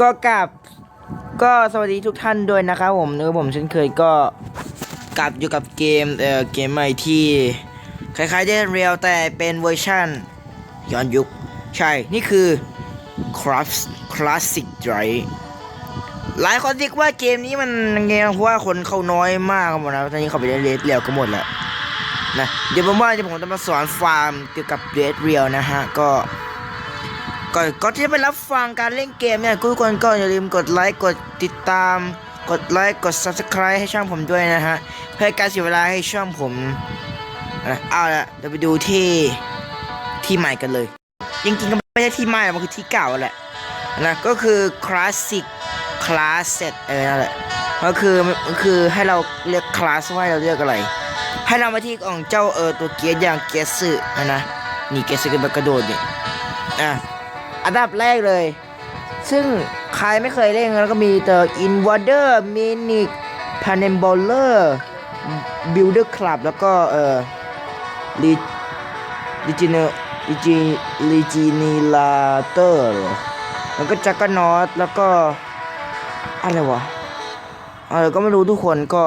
ก็กลับก็สวัสดีทุกท่านด้วยนะครับผมเนื้อผมเช่นเคยก็กลับอยู่กับเกมเอ่อเกมใหม่ที่คล้ายๆเดนเรียลแต่เป็นเวอร์ชันย้อนยุค ใช่ นี่คือ Craft Classic Drive หลายคนคิดว่าเกมนี้มันไงเพราะว่าคนเขาน้อยมากหมดนะตอนนี้เขาไปเล่นเรดเรียลก็หมดแล้ว นะเดี๋ยวผมว่าเดี๋ยวผมจะมาสอนฟาร์มเกี่ยวกับเรดเรียลนะฮะ ก็ก่อนก่อนที่จะไปรับฟังการเล่นเกมเนี่ยทุกคนก็อย่าลืมกดไลค์กดติดตาม กดไลค์กด subscribe ให้ช่องผมด้วยนะฮะ เพื่อการเสียเวลาให้ช่องผมนะเอาละเดี๋ยวไปดูที่ที่ใหม่กันเลยจริงๆก็ไม่ใช่ที่ใหม่มันคือที่เก่าแหละนะก็คือ classic class set เออนั่นแหละก็คือก็คือให้เราเลือกคลาสว่าเราเลือกอะไร ให้เรามาที่ของเจ้าเออตัวเกียร์อย่างเกียร์สึนะนะนี่เกียร์สึก็แบบกระโดดนี่อะอันดับแรกเลย ซึ่งใครไม่เคยเล่นแล้วก็มีเตอ Invader Minic p a n e m b o l e r Builder Club แล้วก็เออ Reg i n e Regi Regenerator เหรอแล้วก็จักรนอตแล้วก็อะไรวะเออก็ไม่รู้ทุกคนก็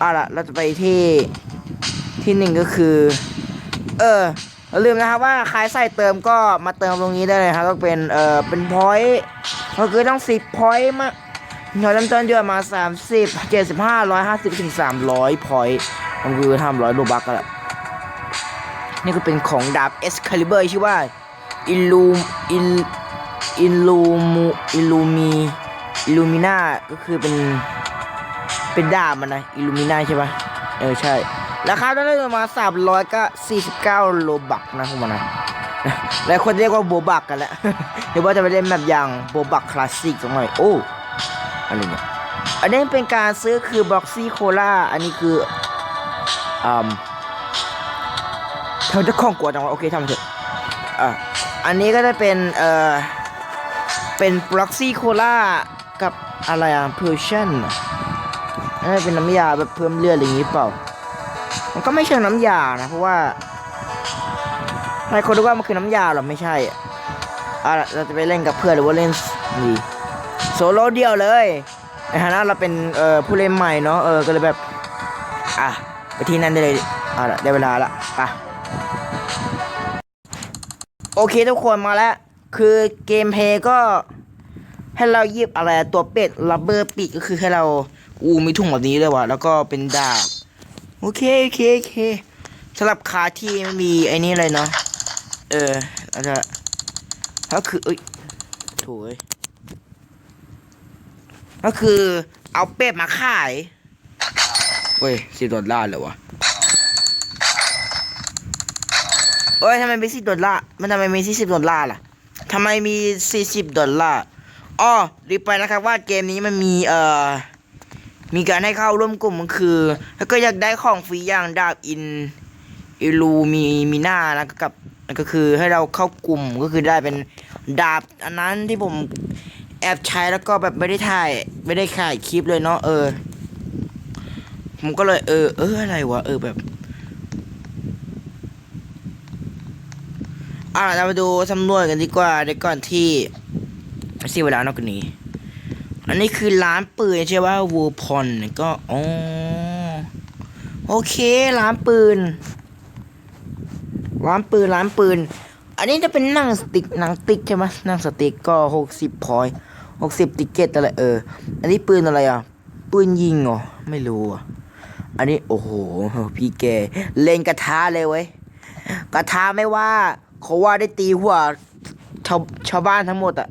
เอาล่ะ เราจะไปที่ที่หนึ่งก็คือ เอออย่าลืมนะครับว่าใครใส่เติมก็มาเติมตรงนี้ได้เลยครับก็เป็นเออเป็นพอยต์ก็คือต้องสิบพอยต์มาหน่วยเริ่มต้นเดือนมาสามสิบเจ็ดสิบห้าร้อยห้าสิบถึงสามร้อยพอยต์มันคือทำร้อยโลบักกันแหละนี่ก็เป็นของดาบเอสคาลิเบอร์ชื่อว่าอิลูมอิลอิลูมูอิลูมีอิลูมิน่าก็คือเป็น เป็นดาบมันนะอิลูมิน่าใช่ปะเออใช่ ราคาต้องได้ประมาณสามร้อยก็สี่สิบเก้าโลบักนะพวกมันนะหลายคนเรียกว่าโบบักกันแหละเดี๋ยวว่าจะไปเล่นแบบอย่างโบบักคลาสสิกสักหน่อยโอ้อะไรเนี่ยอันนี้เป็นการซื้อคือบ็อกซี่โคล่าอันนี้คืออืมทำจะคล่องกว่าจังวะโอเคทำเถอะอะอันนี้ก็จะเป็นเอ่อเป็นปล็อกซี่โคลากับอะไรอะเพอร์ชั่น น่าจะเป็นน้ำยาแบบเพิ่มเลือดอะไรอย่างงี้เปล่า มันก็ไม่เชิงน้ำยานะ เพราะว่าหลายคนรู้ว่ามันคือน้ำยาหรอไม่ใช่อะอะเราจะไปเล่นกับเพื่อนหรือว่าเล่นนี่โซโล่เดียวเลยในฐานะเราเป็นเอ่อผู้เล่นใหม่เนาะเออก็เลยแบบ อะไปที่นั่นได้เลยอะได้เวลาละไปโอเคทุกคนมาแล้ว คือเกมเพย์ก็ ให้เราหยิบอะไรตัวเป็ดลับเบอร์ปีกก็คือให้เราอูมีถุงแบบนี้เลยว่ะแล้วก็เป็นดาบโอเคโอเคโอเคสำหรับขาที่ไม่มีไอ้นี่เลยเนาะเอออาจจะก็คือเอ้ยโถูยก็คือเอาเป็ดมาขายเว้ยสิบดอลลาร์เลยวะเอ้ยทำไมมีสิบดอลลาร์มันทำไมมีสี่สิบดอลลาร์ล่ะทำไมมีสี่สิบดอลลาร์ อ้อรีบไปนะครับว่าเกมนี้มันมีเอ่อมีการให้เข้าร่วมกลุ่มก็คือ แล้วก็อยากได้ของฟรีอย่างดาบอินอิลูมีมีหน้านะกับก็คือให้เราเข้ากลุ่มก็คือได้เป็นดาบอันนั้นที่ผมแอบใช้แล้วก็แบบไม่ได้ถ่ายไม่ได้ถ่ายคลิปเลยเนาะเออผมก็เลยเออ เอออะไรวะเออแบบอะเรามาดูสำรวจกันดีกว่าเดี๋ยวก่อนที่ เสียเวลานอกกันนี้ อันนี้คือร้านปืนใช่ว่าวูพอนก็อ๋อโอเคร้านปืน ร้านปืนร้านปืน อันนี้จะเป็นนั่งสติกหนังติ๊กใช่ไหมนั่งสติกก็หกสิบพอยหกสิบติ๊กเกตอะไรเออ อันนี้ปืนอะไรอะ ปืนยิงเหรอไม่รู้อะอันนี้โอ้โหพี่แกเล่นกระทะเลยเว้ยกระทะไม่ว่าเขาว่าได้ตีหัวชาวชาวบ้านทั้งหมดอะ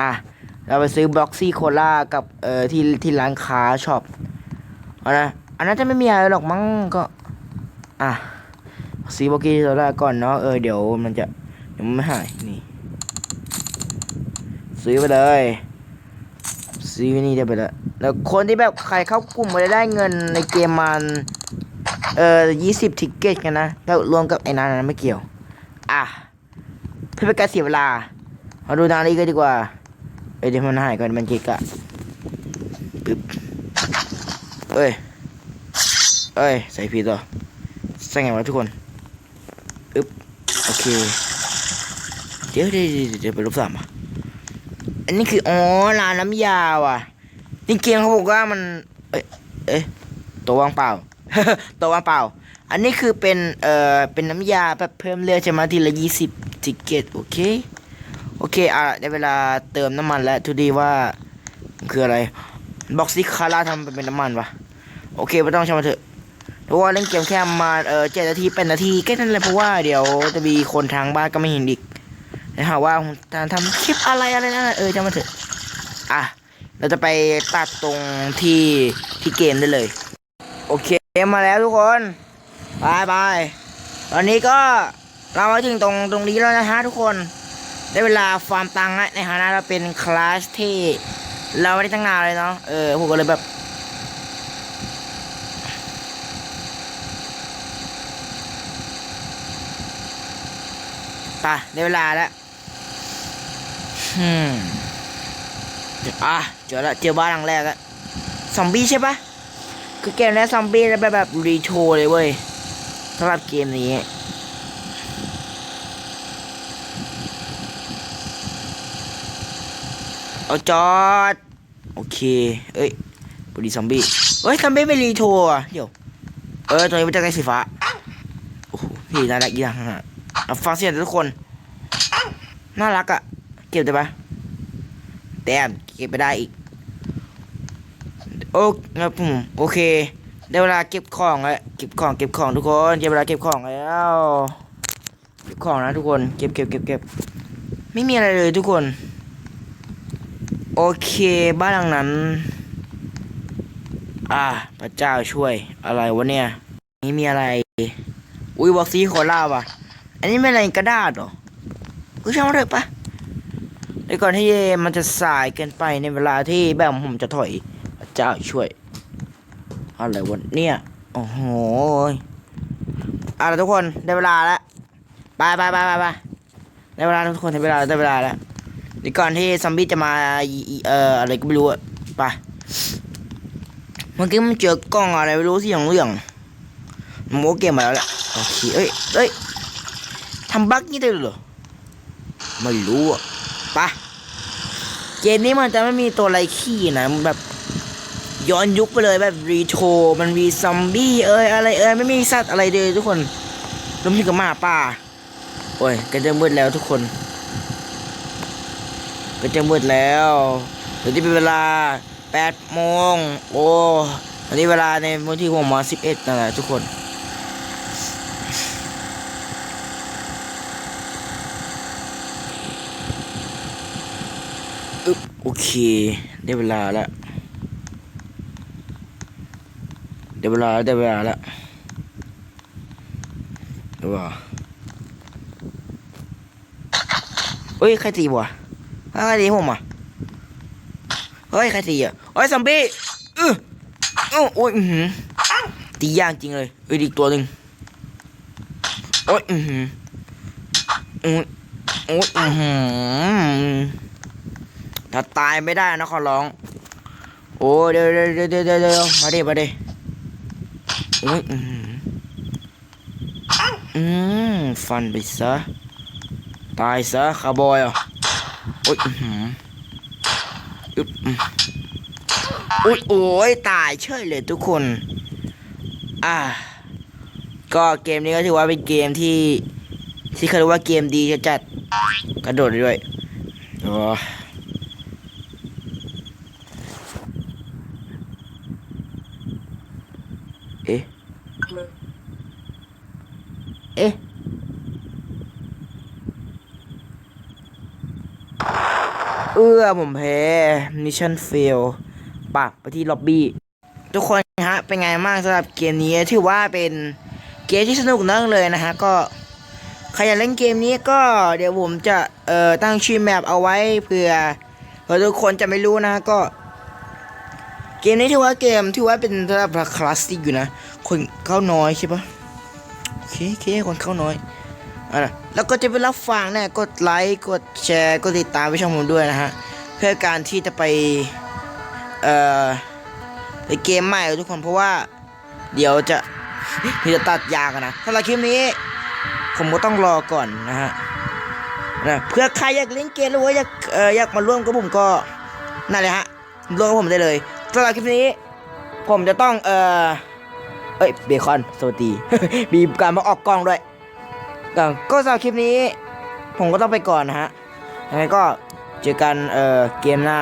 อะ เราไปซื้อบล็อกซี่โคลากับเอ่อที่ที่ร้านค้าช็อปเอานะอันนั้นจะไม่มีอะไรหรอกมั้งก็ อะซื้อบล็อกซี่โคลาก่อนเนาะเออเดี๋ยวมันจะเดี๋ยวมันไม่หายนี่ ซื้อไปเลยซื้อนี่ได้ไปแล้วแล้วคนที่แบบใครเข้ากลุ่มมาได้เงินในเกมมันเอ่อยี่สิบทิกเก็ตกันนะแล้วรวมกับไอ้นั้นนะไม่เกี่ยว อะเพื่อเป็นการเสียเวลา มาดูนาฬิกาดีกว่า เอ้ยเดี๋ยวมันหายก่อนมันเกะกะปึ๊บเอ้ยเอ้ย ใส่ผิดเหรอใส่ไงวะทุกคนอึ๊บโอเค เดี๋ยวเดี๋ยวเดี๋ยวไปลบสามอะอันนี้คือ อ๋อร้านน้ำยาว่ะจริงๆเขาบอกว่ามัน เอ้ยเอ้ยตัวว่างเปล่า ตัวว่างเปล่า อันนี้คือเป็น เอ่อ เป็นน้ำยาแบบเพิ่มเลือดใช่ไหมทีละยี่สิบติเกตโอเค เคอะได้เวลาเติมน้ำมันแล้วทุดีว่าคืออะไรบ็อกซิคาร่าทำเป็นน้ำมันวะโอเคไม่ต้องช่างมันเถอะเพราะว่าเล่นเกมแค่มาเออเจ็ดนาทีเป็นนาทีแค่นั้นเลยเพราะว่าเดี๋ยวจะมีคนทางบ้านก็ไม่เห็นอีกนะฮะว่าการทำคลิปอะไรอะไรนั่นน่ะเออจำมาเถอะอะเราจะไปตัดตรงที่ที่เกมได้เลย โอเคมาแล้วทุกคนบายบายตอนนี้ก็เรามาถึงตรงตรงนี้แล้วนะฮะทุกคน ได้เวลาฟาร์มตังค์ในฐานะเราเป็นคลาสที่เราไม่ได้ตั้งนานเลยเนาะเออผมก็เลยแบบไปได้เวลาแล้วอืมอะเจอแล้วเจอบ้านหลังแรกแล้วซอมบี้ใช่ปะคือเกมนี้ซอมบี้แล้วแบบแบบรีโชเลยเว้ยสำหรับเกมนี้ เอาจอด โอเค เอ้ยพอดีซอมบี้เฮ้ยซอมบี้ไม่รีโชว์อะเดี๋ยว เออ ตัวนี้มันจะไกลสีฟ้า โอ้โห พี่น่ารักอีกอย่างฮะเอาฟังเสียงทุกคน น่ารักอะเก็บได้ปะแต้มเก็บไปได้อีก โอ้ครับผมโอเค ได้เวลาเก็บของแล้ว เก็บของ เก็บของทุกคนได้เวลาเก็บของแล้ว เก็บของนะทุกคน เก็บเก็บเก็บเก็บ ไม่มีอะไรเลยทุกคน โอเคบ้านหลังนั้น อ่าพระเจ้าช่วยอะไรวะเนี่ยนี่มีอะไร อุ้ยบอกซีโคล่าว่ะ อันนี้ไม่อะไรกระดาษหรอกูช่างเถอะปะเดี๋ยวก่อนที่มันจะสายเกินไปในเวลาที่แบบผมจะถอยพระเจ้าช่วย อะไรวะเนี่ยโอ้โหเอะทุกคนได้เวลาแล้วไปไปไปไปไปได้เวลาทุกคนได้เวลาได้เวลาแล้ว ดี๋ยวก่อนที่ซอมบี้จะมาเอ่ออะไรก็ไม่รู้อะไปเมื่อกี้มันเจอกล้องอะไรไม่รู้สิอย่างเรื่องมันโมเกมมาแล้วแหละโอเคเอ้ยเอ้ยทำบั๊กนี่ได้เหรอไม่รู้อะไปะเกมนี้มันจะไม่มีตัวอะไรขี้นะมันแบบย้อนยุคไปเลยแบบรีโทรมันมีซอมบี้เอ้ยอะไรเอ้ยไม่มีสัตว์อะไรเลยทุกคนรวมถึงกับหมาป่าโอ้ยก็จะมืดแล้วทุกคน ก็จะมืดแล้วเดี๋ยวนี้เป็นเวลา8โมงโอ้ตอนนี้เวลาในมือที่ผมมา11นั่นแหละทุกคนอึ๊บโอเค ได้เวลาแล้วได้เวลาได้เวลาแล้วเดี๋ยวว่าเฮ้ย ใครตีวะ ใครตีผมอะ เฮ้ยใครตีอะเฮ้ยซอมบี้เออเอ้าโอ้ยหือตียากจริงเลยเอ้ยอีกตัวหนึ่งโอ้ยอือหือโอ้ยโอ้ยอือหือถ้าตายไม่ได้นะขอร้อง โอ้เดี๋ยวเดี๋ยวเดี๋ยวเดี๋ยวเดี๋ยวมาดิมาดิอุ้ยอืมอืมฟันไปซะ ตายซะคาร์บอยอะ โอ้ยอึบอุ้ยโอ้ยตายเฉยเลยทุกคน อ่า ก็เกมนี้ก็ถือว่าเป็นเกมที่ที่เขาเรียกว่าเกมดีจะจัดกระโดดด้ด้วยโอ้เอ๊ะ เอ๊ะ เอื้อผมแพ้มิชชั่นเฟลปะไปที่ล็อบบี้ทุกคนฮะเป็นไงบ้างสำหรับเกมนี้ถือว่าเป็นเกมที่สนุกนั่งเลยนะฮะก็ใครอยากเล่นเกมนี้ก็เดี๋ยวผมจะเอ่อตั้งชื่อแมปเอาไว้เผื่อเผื่อทุกคนจะไม่รู้นะก็ เกมนี้ถือว่าเกมที่ว่าเป็นระดับคลาสสิกอยู่นะ คนเข้าน้อยใช่ปะโอเคโอเคคนเข้าน้อย แล้วก็จะไปรับฟังนี่กดไลค์กดแชร์กดติดตามไปช่องผมด้วยนะฮะเพื่อการที่จะไปเอ่อไปเกมใหม่ทุกคนเพราะว่า เดี๋ยวจะที่จะตัดยากันนะสำหรับคลิปนี้ ผมก็ต้องรอก่อนนะฮะนะเพื่อใครอยากเล่นเกมหรือว่าอยากเอออยากมาร่วมกับผมก็นั่นเลยฮะร่วมกับผมได้เลยสำหรับคลิปนี้ ผมจะต้องเออเอ้ยเบคอนสวัสดีมีการมาออกกล้องด้วย ก็สำหรับคลิปนี้ ผมก็ต้องไปก่อนนะฮะยังไงก็เจอกันเออเกมหน้า